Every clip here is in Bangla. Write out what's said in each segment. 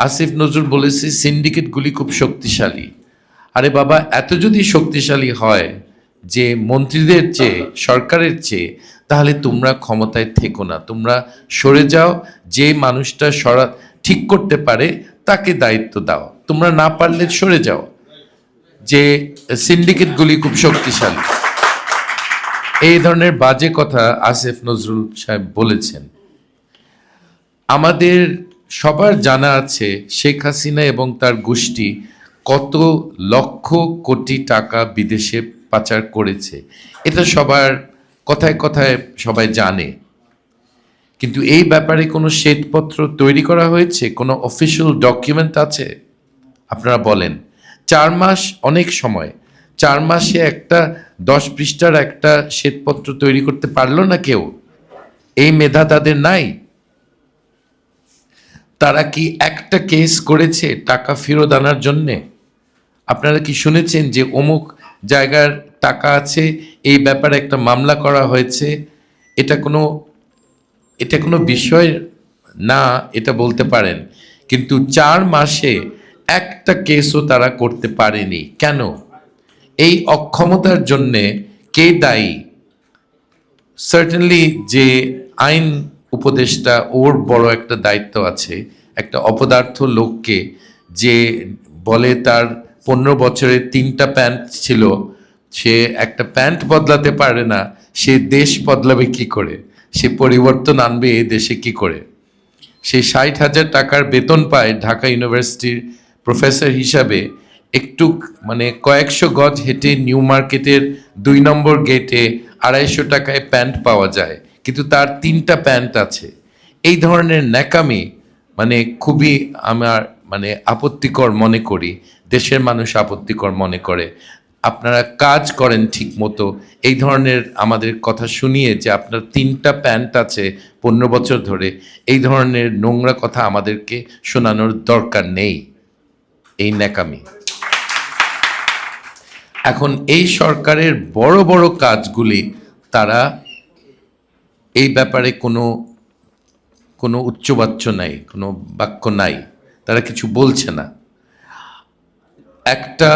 আসিফ নজরুল বলেছে সিন্ডিকেটগুলি খুব শক্তিশালী। আরে বাবা, এত যদি শক্তিশালী হয় যে মন্ত্রীদের চেয়ে, সরকারের চেয়ে, তাহলে তোমরা ক্ষমতায় থেকো না। তোমরা সরে যাও, যে মানুষটা সরা, ঠিক করতে পারে, তাকে দায়িত্ব দাও। তোমরা না পারলে সরে যাও। যে সিন্ডিকেটগুলি খুব শক্তিশালী। এই ধরনের বাজে কথা আসিফ নজরুল সাহেব বলেছেন। আমাদের সবার জানা আছে শেখ হাসিনা এবং তার গোষ্ঠী কত লক্ষ কোটি টাকা বিদেশে পাচার করেছে। এটা সবার কথায় কথায় সবাই জানে। কিন্তু এই ব্যাপারে কোনো শ্বেতপত্র তৈরি করা হয়েছে? কোনো অফিসিয়াল ডকুমেন্ট আছে? আপনারা বলেন। চার মাস অনেক সময়। চার মাসে একটা দশ পৃষ্ঠার একটা শ্বেতপত্র তৈরি করতে পারল না কেউ? এই মেধা তাদের নাই? তারা কি একটা কেস করেছে টাকা ফেরত আনার জন্যে? আপনারা কি শুনেছেন যে অমুক জায়গার টাকা আছে, এই ব্যাপারে একটা মামলা করা হয়েছে? এটা কোনো এটা কোনো বিষয় না, এটা বলতে পারেন। কিন্তু চার মাসে একটা কেসও তারা করতে পারেনি। কেন? এই অক্ষমতার জন্যে কে দায়ী? সার্টেনলি যে আইন উপদেষ্টা ওর বড় একটা দায়িত্ব আছে, একটা অপদার্থ লোককে যে বলে তার পনেরো বছরের তিনটা প্যান্ট ছিল, সে একটা প্যান্ট বদলাতে পারে না, সে দেশ বদলাবে কি করে? সে পরিবর্তন আনবে এ দেশে কি করে? সে ষাট হাজার টাকার বেতন পায় ঢাকা ইউনিভার্সিটির প্রফেসর হিসাবে, একটু মানে কয়েকশো গজ হেঁটে নিউ মার্কেটের দুই নম্বর গেটে আড়াইশো টাকায় প্যান্ট পাওয়া যায়। কিন্তু তার তিনটা প্যান্ট আছে। এই ধরনের ন্যাকামি মানে খুবই আমার মানে আপত্তিকর মনে করি, দেশের মানুষ আপত্তিকর মনে করে। আপনারা কাজ করেন ঠিক মতো এই ধরনের আমাদের কথা শুনিয়ে যে আপনার তিনটা প্যান্ট আছে পনেরো বছর ধরে, এই ধরনের নোংরা কথা আমাদেরকে শোনানোর দরকার নেই। এই ন্যাকামি। এখন এই সরকারের বড় বড় কাজগুলি তারা এই ব্যাপারে কোনো কোনো উচ্চবাচ্য নাই, কোনো বাক্য নাই, তারা কিছু বলছে না। একটা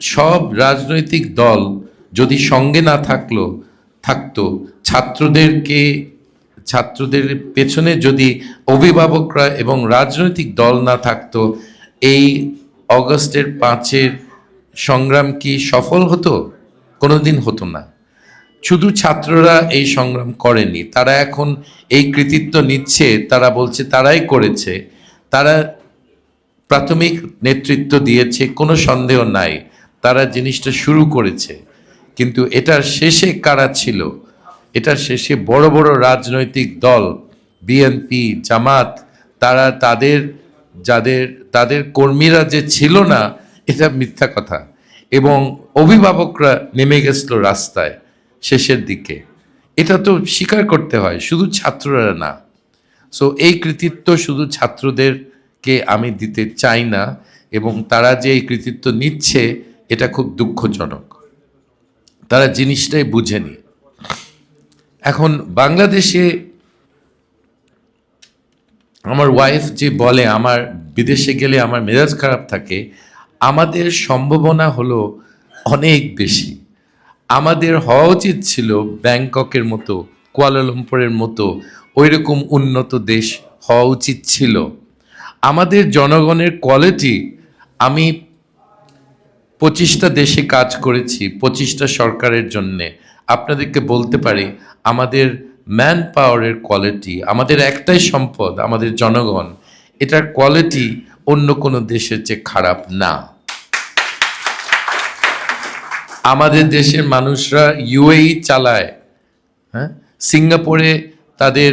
সব রাজনৈতিক দল যদি সঙ্গে না থাকল, থাকতো, ছাত্রদেরকে, ছাত্রদের পেছনে যদি অভিভাবকরা এবং রাজনৈতিক দল না থাকতো, এই অগস্টের পাঁচের সংগ্রাম কি সফল হতো? কোনোদিন হতো না। শুধু ছাত্ররা এই সংগ্রাম করেনি, তারা এখন এই কৃতিত্ব নিচ্ছে, তারা বলছে তারাই করেছে। তারা প্রাথমিক নেতৃত্ব দিয়েছে, কোনো সন্দেহ নাই, তারা জিনিসটা শুরু করেছে। কিন্তু এটার শেষে কারা ছিল? এটার শেষে বড় বড় রাজনৈতিক দল, বিএনপি, জামাত, তারা তাদের, যাদের, তাদের কর্মীরা যে ছিল না, এটা মিথ্যা কথা। এবং অভিভাবকরা নেমে গেছিল রাস্তায়। শেষের দিকে। এটা তো স্বীকার করতে হয়, শুধু ছাত্ররা না। সো এই কৃতিত্ব শুধু ছাত্রদেরকে আমি দিতে চাই না এবং তারা যে এই কৃতিত্ব নিচ্ছে, এটা খুব দুঃখজনক। তারা জিনিসটাই বুঝেনি এখন বাংলাদেশে আমার ওয়াইফ যে বলে, আমার বিদেশে গেলে আমার মেজাজ খারাপ থাকে, আমাদের সম্ভাবনা হলো অনেক বেশি। আমাদের হওয়া উচিত ছিল ব্যাংককের মতো কুয়ালালামপুরের মতো ওই রকম উন্নত দেশ হওয়া উচিত ছিল। আমাদের জনগণের কোয়ালিটি আমি পঁচিশটা দেশে কাজ করেছি, পঁচিশটা সরকারের জন্যে। আপনাদেরকে বলতে পারি, আমাদের ম্যান পাওয়ারের কোয়ালিটি আমাদের একটাই সম্পদ, আমাদের জনগণ, এটার কোয়ালিটি অন্য কোনো দেশের চেয়ে খারাপ না। আমাদের দেশের মানুষরা ইউএই চালায় হ্যাঁ? সিঙ্গাপুরে তাদের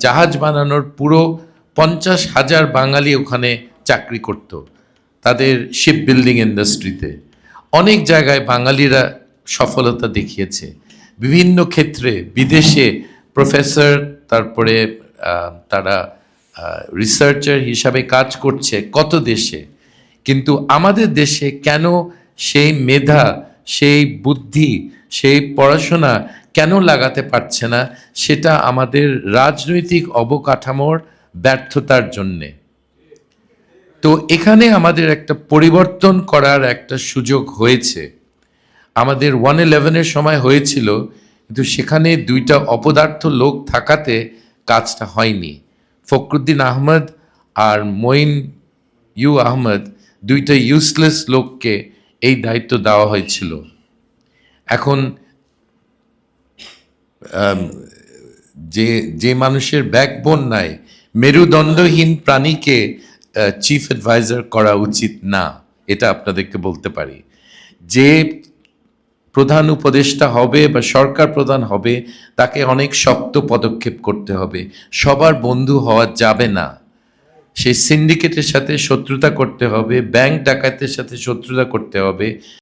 জাহাজ বানানোর পুরো পঞ্চাশ হাজার বাঙালি ওখানে চাকরি করত, তাদের শিপ বিল্ডিং ইন্ডাস্ট্রিতে অনেক জায়গায় বাঙালিরা সফলতা দেখিয়েছে। বিভিন্ন ক্ষেত্রে বিদেশে প্রফেসর তারপরে তারা রিসার্চার হিসাবে কাজ করছে কত দেশে। কিন্তু আমাদের দেশে কেন সেই মেধা সেই বুদ্ধি, সেই পড়াশোনা কেন লাগাতে পারছে না? সেটা আমাদের রাজনৈতিক অবকাঠামোর ব্যর্থতার জন্যে। তো এখানে আমাদের একটা পরিবর্তন করার একটা সুযোগ হয়েছে। আমাদের ওয়ান ইলেভেনের সময় হয়েছিল, কিন্তু সেখানে দুইটা অপদার্থ লোক থাকাতে কাজটা হয়নি। ফখরুদ্দিন আহমদ আর মঈন ইউ আহমদ, দুইটা ইউজলেস লোককে এই দায়িত্ব দেওয়া হয়েছিল। এখন যে যে মানুষের ব্যাকবোন নাই, মেরুদণ্ডহীন প্রাণীকে চিফ অ্যাডভাইজার করা উচিত না, এটা আপনাদেরকে বলতে পারি। যে প্রধান উপদেষ্টা হবে বা সরকার প্রধান হবে, তাকে অনেক শক্ত পদক্ষেপ করতে হবে। সবার বন্ধু হওয়া যাবে না। সেই সিন্ডিকেটের সাথে শত্রুতা করতে হবে ব্যাংক ডাকাতের সাথে শত্রুতা করতে হবে।